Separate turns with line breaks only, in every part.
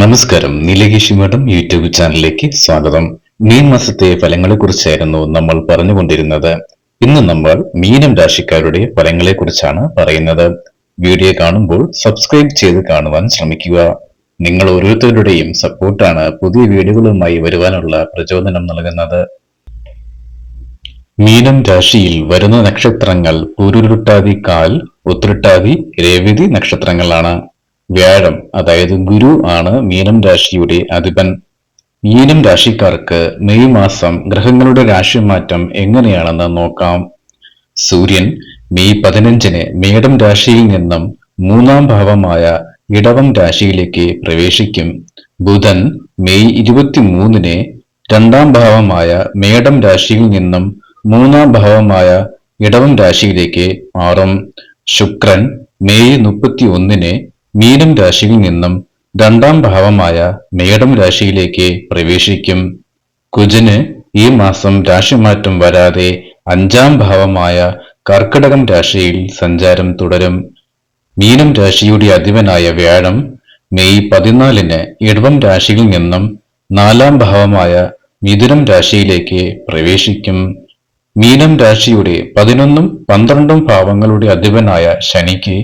നമസ്കാരം. Neelakesi madam YouTube ചാനലിലേക്ക് സ്വാഗതം. മീൻ മാസത്തെ ഫലങ്ങളെ കുറിച്ചായിരുന്നു നമ്മൾ പറഞ്ഞുകൊണ്ടിരുന്നത്. ഇന്ന് നമ്മൾ മീനം രാശിക്കാരുടെ ഫലങ്ങളെ കുറിച്ചാണ് പറയുന്നത്. വീഡിയോ കാണുമ്പോൾ സബ്സ്ക്രൈബ് ചെയ്ത് കാണുവാൻ ശ്രമിക്കുക. നിങ്ങൾ ഓരോരുത്തരുടെയും സപ്പോർട്ടാണ് പുതിയ വീഡിയോകളുമായി വരുവാനുള്ള പ്രചോദനം നൽകുന്നത്. മീനം രാശിയിൽ വരുന്ന നക്ഷത്രങ്ങൾ പൂരുരുട്ടാതി കാൽ ഉത്രട്ടാതി രേവതി നക്ഷത്രങ്ങളാണ്. വ്യാഴം അതായത് ഗുരു ആണ് മീനം രാശിയുടെ അധിപൻ. മീനം രാശിക്കാർക്ക് മെയ് മാസം ഗ്രഹങ്ങളുടെ രാശിമാറ്റം എങ്ങനെയാണെന്ന് നോക്കാം. സൂര്യൻ മെയ് പതിനഞ്ചിന് മേടം രാശിയിൽ നിന്നും മൂന്നാം ഭാവമായ ഇടവം രാശിയിലേക്ക് പ്രവേശിക്കും. ബുധൻ മെയ് ഇരുപത്തിമൂന്നിന് രണ്ടാം ഭാവമായ മേടം രാശിയിൽ നിന്നും മൂന്നാം ഭാവമായ ഇടവം രാശിയിലേക്ക് മാറും. ശുക്രൻ മെയ് മുപ്പത്തി ഒന്നിന് മീനം രാശിയിൽ നിന്നും രണ്ടാം ഭാവമായ മേടം രാശിയിലേക്ക് പ്രവേശിക്കും. കുജന് ഈ മാസം രാശിമാറ്റം വരാതെ അഞ്ചാം ഭാവമായ കർക്കിടകം രാശിയിൽ സഞ്ചാരം തുടരും. മീനം രാശിയുടെ അധിപനായ വ്യാഴം മെയ് പതിനാലിന് ഇടവം രാശിയിൽ നിന്നും നാലാം ഭാവമായ മിഥുനം രാശിയിലേക്ക് പ്രവേശിക്കും. മീനം രാശിയുടെ പതിനൊന്നും പന്ത്രണ്ടും ഭാവങ്ങളുടെ അധിപനായ ശനിക്ക്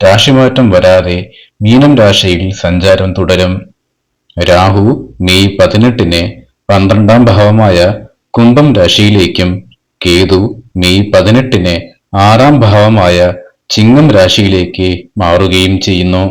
രാശിമാറ്റം വരാതെ മീനം രാശിയിൽ സഞ്ചാരം തുടരും. രാഹു മെയ് പതിനെട്ടിന് പന്ത്രണ്ടാം ഭാവമായ കുംഭം രാശിയിലേക്കും കേതു മെയ് പതിനെട്ടിന് ആറാം ഭാവമായ ചിങ്ങം രാശിയിലേക്ക് മാറുകയും ചെയ്യുന്നു.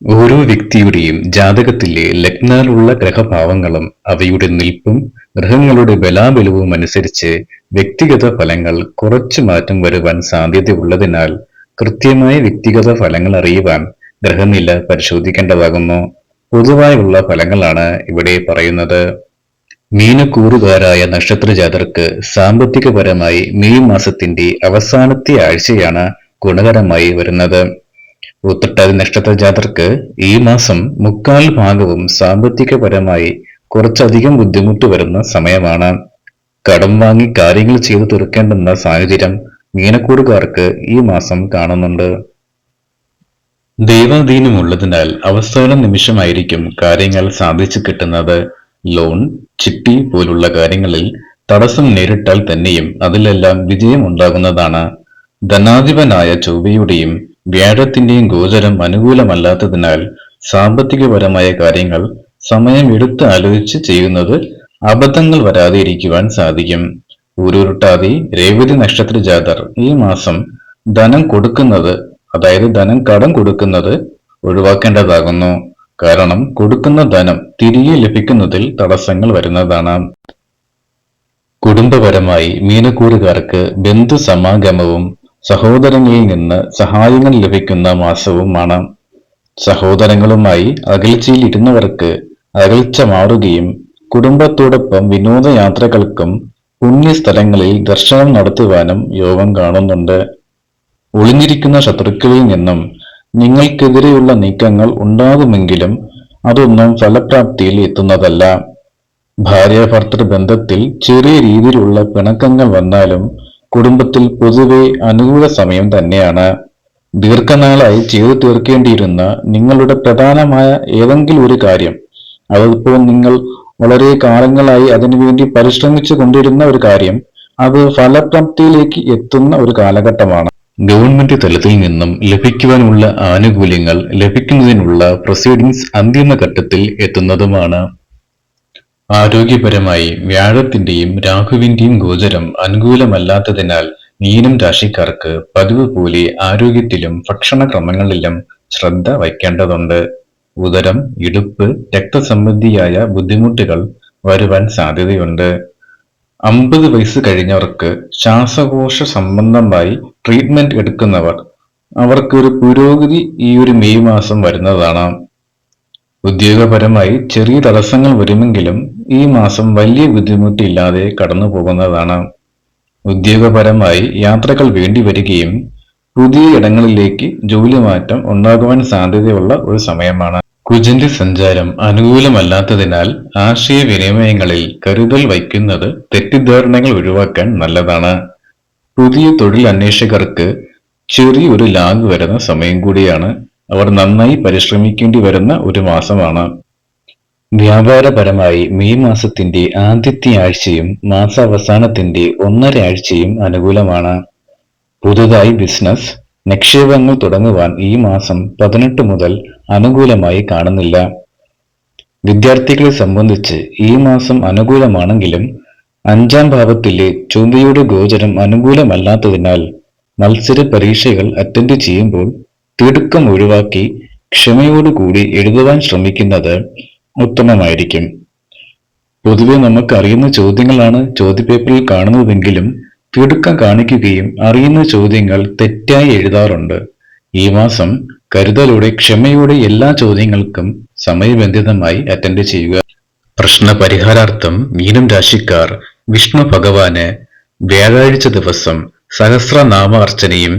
ഓരോ വ്യക്തിയുടെയും ജാതകത്തിലെ ലഗ്നാലുള്ള ഗ്രഹഭാവങ്ങളും അവയുടെ നിൽപ്പും ഗ്രഹങ്ങളുടെ ബലാബലവും അനുസരിച്ച് വ്യക്തിഗത ഫലങ്ങൾ കുറച്ചു മാറ്റം വരുവാൻ സാധ്യതയുള്ളതിനാൽ കൃത്യമായ വ്യക്തിഗത ഫലങ്ങൾ അറിയുവാൻ ഗ്രഹനില പരിശോധിക്കേണ്ടതാകുന്നു. പൊതുവായുള്ള ഫലങ്ങളാണ് ഇവിടെ പറയുന്നത്. മീനക്കൂറുകാരായ നക്ഷത്രജാതർക്ക് സാമ്പത്തികപരമായി മെയ് മാസത്തിന്റെ അവസാനത്തെ ആഴ്ചയാണ് ഗുണകരമായി വരുന്നത്. ഉത്രട്ടാതി നക്ഷത്ര ജാതർക്ക് ഈ മാസം മുക്കാൽ ഭാഗവും സാമ്പത്തികപരമായി കുറച്ചധികം ബുദ്ധിമുട്ട് വരുന്ന സമയമാണ്. കടം വാങ്ങി കാര്യങ്ങൾ ചെയ്തു തീർക്കേണ്ടുന്ന സാഹചര്യം മീനക്കൂറുകാർക്ക് ഈ മാസം കാണുന്നുണ്ട്. ദൈവാധീനമുള്ളതിനാൽ അവസാന നിമിഷമായിരിക്കും കാര്യങ്ങൾ സാധിച്ചു കിട്ടുന്നത്. ലോൺ ചിട്ടി പോലുള്ള കാര്യങ്ങളിൽ തടസ്സം നേരിട്ടാൽ തന്നെയും അതിലെല്ലാം വിജയം ഉണ്ടാകുന്നതാണ് ധനാധിപനായ ചൊവ്വയുടെയും വ്യാഴത്തിന്റെയും ഗോചരം അനുകൂലമല്ലാത്തതിനാൽ സാമ്പത്തികപരമായ കാര്യങ്ങൾ സമയം എടുത്ത് ആലോചിച്ച് ചെയ്യുന്നത് അബദ്ധങ്ങൾ വരാതെ ഇരിക്കുവാൻ സാധിക്കും. ഊരുരുട്ടാതി രേവതി നക്ഷത്ര ജാതർ. ഈ മാസം ധനം കൊടുക്കുന്നത് അതായത് ധനം കടം കൊടുക്കുന്നത് ഒഴിവാക്കേണ്ടതാകുന്നു. കാരണം കൊടുക്കുന്ന ധനം തിരികെ ലഭിക്കുന്നതിൽ തടസ്സങ്ങൾ വരുന്നതാണ്. കുടുംബപരമായി മീനക്കൂറുകാർക്ക് ബന്ധു സമാഗമവും സഹോദരങ്ങളിൽ നിന്ന് സഹായങ്ങൾ ലഭിക്കുന്ന മാസവുമാണ്. സഹോദരങ്ങളുമായി അകൽച്ചയിൽ ഇരുന്നവർക്ക് അകൽച്ച മാറുകയും കുടുംബത്തോടൊപ്പം വിനോദയാത്രകൾക്കും പുണ്യസ്ഥലങ്ങളിൽ ദർശനം നടത്തുവാനും യോഗം കാണുന്നുണ്ട്. ഒളിഞ്ഞിരിക്കുന്ന ശത്രുക്കളിൽ നിന്നും നിങ്ങൾക്കെതിരെയുള്ള നീക്കങ്ങൾ ഉണ്ടാകുമെങ്കിലും അതൊന്നും ഫലപ്രാപ്തിയിൽ എത്തുന്നതല്ല. ഭാര്യ ഭർത്തൃ ബന്ധത്തിൽ ചെറിയ രീതിയിലുള്ള പിണക്കങ്ങൾ വന്നാലും കുടുംബത്തിൽ പൊതുവെ അനുകൂല സമയം തന്നെയാണ്. ദീർഘനാളായി ചെയ്തു തീർക്കേണ്ടിയിരുന്ന നിങ്ങളുടെ പ്രധാനമായ ഏതെങ്കിലും ഒരു കാര്യം അതിപ്പോൾ നിങ്ങൾ വളരെ കാലങ്ങളായി അതിനുവേണ്ടി പരിശ്രമിച്ചു കൊണ്ടിരുന്ന ഒരു കാര്യം അത് ഫലപ്രാപ്തിയിലേക്ക് എത്തുന്ന ഒരു കാലഘട്ടമാണ്. ഗവൺമെന്റ് തലത്തിൽ നിന്നും ലഭിക്കുവാനുള്ള ആനുകൂല്യങ്ങൾ ലഭിക്കുന്നതിനുള്ള പ്രൊസീഡിങ്സ് അന്തിമഘട്ടത്തിൽ എത്തുന്നതുമാണ്. ആരോഗ്യപരമായി വ്യാഴത്തിന്റെയും രാഹുവിന്റെയും ഗോചരം അനുകൂലമല്ലാത്തതിനാൽ മീനം രാശിക്കാർക്ക് പതിവ് പോലെ ആരോഗ്യത്തിലും ഭക്ഷണക്രമങ്ങളിലും ശ്രദ്ധ വയ്ക്കേണ്ടതുണ്ട്. ഉദരം ഇടുപ്പ് രക്തസംബന്ധിയായ ബുദ്ധിമുട്ടുകൾ വരുവാൻ സാധ്യതയുണ്ട്. അമ്പത് വയസ്സ് കഴിഞ്ഞവർക്ക് ശ്വാസകോശ സംബന്ധമായി ട്രീറ്റ്മെന്റ് എടുക്കുന്നവർ അവർക്കൊരു പുരോഗതി ഈ ഒരു മെയ് മാസം വരുന്നതാണ്. ഉദ്യോഗപരമായി ചെറിയ തടസ്സങ്ങൾ വരുമെങ്കിലും ഈ മാസം വലിയ ബുദ്ധിമുട്ടില്ലാതെ കടന്നു പോകുന്നതാണ് ഉദ്യോഗപരമായി യാത്രകൾ വേണ്ടി വരികയും പുതിയ ഇടങ്ങളിലേക്ക് ജോലി മാറ്റം ഉണ്ടാകുവാൻ സാധ്യതയുള്ള ഒരു സമയമാണ്. കുജന്റെ സഞ്ചാരം അനുകൂലമല്ലാത്തതിനാൽ ആശയവിനിമയങ്ങളിൽ കരുതൽ വയ്ക്കുന്നത് തെറ്റിദ്ധാരണകൾ ഒഴിവാക്കാൻ നല്ലതാണ്. പുതിയ തൊഴിൽ അന്വേഷകർക്ക് ചെറിയൊരു ലാഗ് വരുന്ന സമയം കൂടിയാണ് അവർ നന്നായി പരിശ്രമിക്കേണ്ടി വരുന്ന ഒരു മാസമാണ്. വ്യാപാരപരമായി മെയ് മാസത്തിന്റെ ആദ്യത്തെ ആഴ്ചയും മാസാവസാനത്തിന്റെ ഒന്നര ആഴ്ചയും അനുകൂലമാണ്. പുതുതായി ബിസിനസ് നിക്ഷേപങ്ങൾ തുടങ്ങുവാൻ ഈ മാസം പതിനെട്ട് മുതൽ അനുകൂലമായി കാണുന്നില്ല. വിദ്യാർത്ഥികളെ സംബന്ധിച്ച് ഈ മാസം അനുകൂലമാണെങ്കിലും അഞ്ചാം ഭാവത്തിലെ ചൊവ്വയുടെ ഗോചരം അനുകൂലമല്ലാത്തതിനാൽ മത്സര പരീക്ഷകൾ അറ്റൻഡ് ചെയ്യുമ്പോൾ തിടുക്കം ഒഴിവാക്കി ക്ഷമയോടുകൂടി എഴുതുവാൻ ശ്രമിക്കുന്നത് ഉത്തമമായിരിക്കും. പൊതുവെ നമുക്കറിയുന്ന ചോദ്യങ്ങളാണ് ചോദ്യപേപ്പറിൽ കാണുന്നതെങ്കിലും തിടുക്കം കാണിക്കുകയും അറിയുന്ന ചോദ്യങ്ങൾ തെറ്റായി എഴുതാറുണ്ട്. ഈ മാസം കരുതലോടെ ക്ഷമയോടെ എല്ലാ ചോദ്യങ്ങൾക്കും സമയബന്ധിതമായി അറ്റൻഡ് ചെയ്യുക. പ്രശ്ന പരിഹാരാർത്ഥം മീനം രാശിക്കാർ വിഷ്ണു ഭഗവാന് വ്യാഴാഴ്ച ദിവസം സഹസ്രനാമ അർച്ചനയും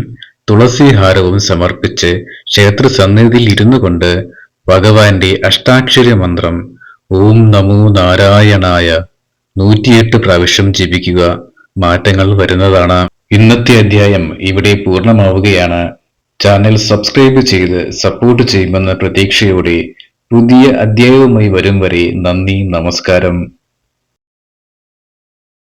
തുളസിഹാരവും സമർപ്പിച്ച് ക്ഷേത്ര സന്നിധിയിൽ ഇരുന്നു കൊണ്ട് ഭഗവാന്റെ അഷ്ടാക്ഷരി മന്ത്രം ഓം നമോ നാരായണായ നൂറ്റിയെട്ട് പ്രാവശ്യം ജപിക്കുക. മാറ്റങ്ങൾ വരുന്നതാണ്. ഇന്നത്തെ അധ്യായം ഇവിടെ പൂർണമാവുകയാണ്. ചാനൽ സബ്സ്ക്രൈബ് ചെയ്ത് സപ്പോർട്ട് ചെയ്യുമെന്ന പ്രതീക്ഷയോടെ പുതിയ അധ്യായവുമായി വരും വരെ നന്ദി നമസ്കാരം.